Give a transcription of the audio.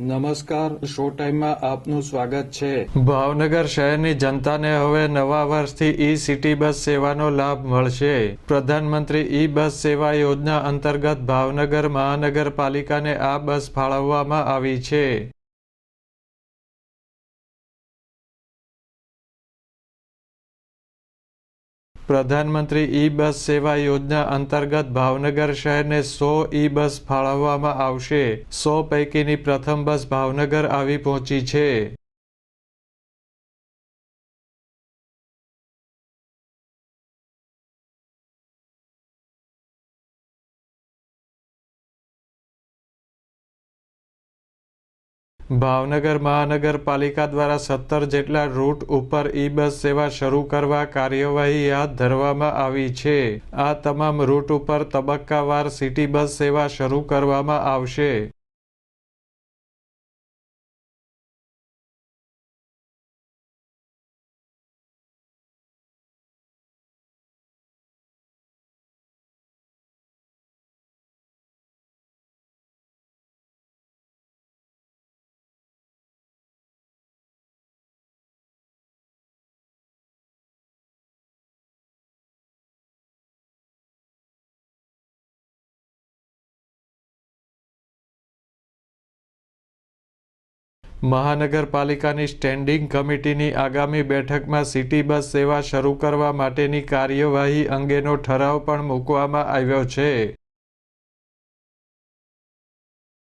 નમસ્કાર, શો ટાઈમમાં આપનું સ્વાગત છે. ભાવનગર શહેરની જનતાને હવે નવા વર્ષથી ઈ સિટી બસ સેવાનો લાભ મળશે. પ્રધાનમંત્રી ઈ બસ સેવા યોજના અંતર્ગત ભાવનગર મહાનગરપાલિકાને આ બસ ફાળવવામાં આવી છે. પ્રધાનમંત્રી ઈ બસ સેવા યોજના અંતર્ગત ભાવનગર શહેરને સો ઈ બસ ફાળવવામાં આવશે. સો પૈકીની પ્રથમ બસ ભાવનગર આવી પહોંચી છે. ભાવનગર મહાનગરપાલિકા દ્વારા સત્તર જેટલા રૂટ ઉપર ઈ બસ સેવા શરૂ કરવા કાર્યવાહી હાથ ધરવામાં આવી છે. આ તમામ રૂટ ઉપર તબક્કાવાર સિટી બસ સેવા શરૂ કરવામાં આવશે. મહાનગરપાલિકાની સ્ટેન્ડિંગ કમિટીની આગામી બેઠકમાં સિટી બસ સેવા શરૂ કરવા માટેની કાર્યવાહી અંગેનો ઠરાવ પણ મૂકવામાં આવ્યો છે.